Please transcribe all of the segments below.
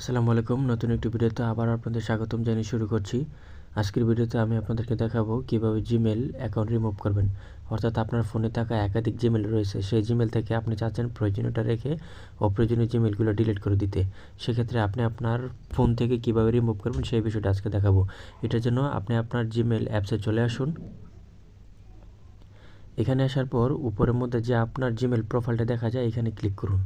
আসসালামু আলাইকুম। নতুন একটি ভিডিওতে আবার আপনাদের স্বাগতম জানিয়ে শুরু করছি। আজকের ভিডিওতে আমি আপনাদেরকে দেখাবো কীভাবে জিমেল অ্যাকাউন্ট রিমুভ করবেন। অর্থাৎ আপনার ফোনে থাকা একাধিক জিমেল রয়েছে। সেই জিমেল থেকে আপনি চাচ্ছেন প্রয়োজনীয়টা রেখে অপ্রয়োজনীয় জিমেলগুলো ডিলিট করে দিতে। সেক্ষেত্রে আপনি আপনার ফোন থেকে কীভাবে রিমুভ করবেন সেই বিষয়টা আজকে দেখাবো। এটার জন্য আপনি আপনার জিমেল অ্যাপসে চলে আসুন। এখানে আসার পর উপরের মধ্যে যে আপনার জিমেল প্রোফাইলটা দেখা যায়, এখানে ক্লিক করুন।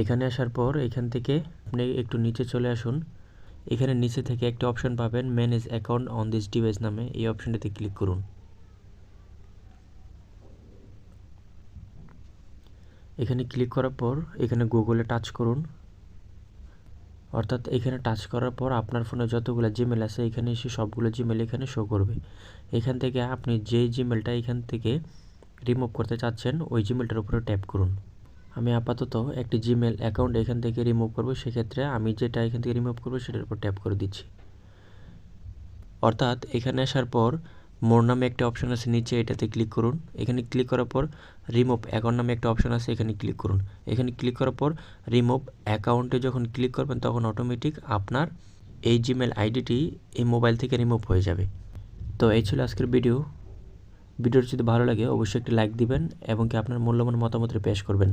এখানে আসার পর এখান থেকে আপনি একটু নিচে চলে আসুন। এখানে নিচে থেকে একটা অপশন পাবেন manage account on this device নামে। এই অপশনটিতে ক্লিক করুন। এখানে ক্লিক করার পর এখানে গুগলে টাচ করুন। অর্থাৎ এখানে টাচ করার পর আপনার ফোনে যতগুলো জিমেল আছে, এখানে এসে সবগুলো জিমেল এখানে শো করবে। এখান থেকে আপনি যেই জিমেলটা এখান থেকে রিমুভ করতে চাচ্ছেন, ওই জিমেলটার উপরে ট্যাপ করুন। আমি আপাতত একটি জিমেল অ্যাকাউন্ট এখান থেকে রিমুভ করব। সেক্ষেত্রে আমি যেটা এখান থেকে রিমুভ করব, সেটার উপর ট্যাপ করে দিচ্ছি। অর্থাৎ এখানে আসার পর মোর নামে একটা অপশন আছে নিচে, এটাতে ক্লিক করুন। এখানে ক্লিক করার পর রিমুভ অ্যাকাউন্ট নামে একটা অপশন আছে, এখানে ক্লিক করুন। এখানে ক্লিক করার পর রিমুভ অ্যাকাউন্টে যখন ক্লিক করবেন, তখন অটোমেটিক আপনার এই জিমেল আইডিটি এই মোবাইল থেকে রিমুভ হয়ে যাবে। তো এই ছিল আজকের ভিডিও ভিডিওটি যদি ভালো লাগে, অবশ্যই একটি লাইক দিবেন এবং কি আপনার মূল্যবান মতামত পেশ করবেন।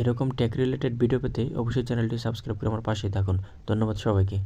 এরকম টেক রিলেটেড ভিডিও পেতে অবশ্যই চ্যানেলটি সাবস্ক্রাইব করে আমার পাশেই থাকুন। ধন্যবাদ সবাইকে।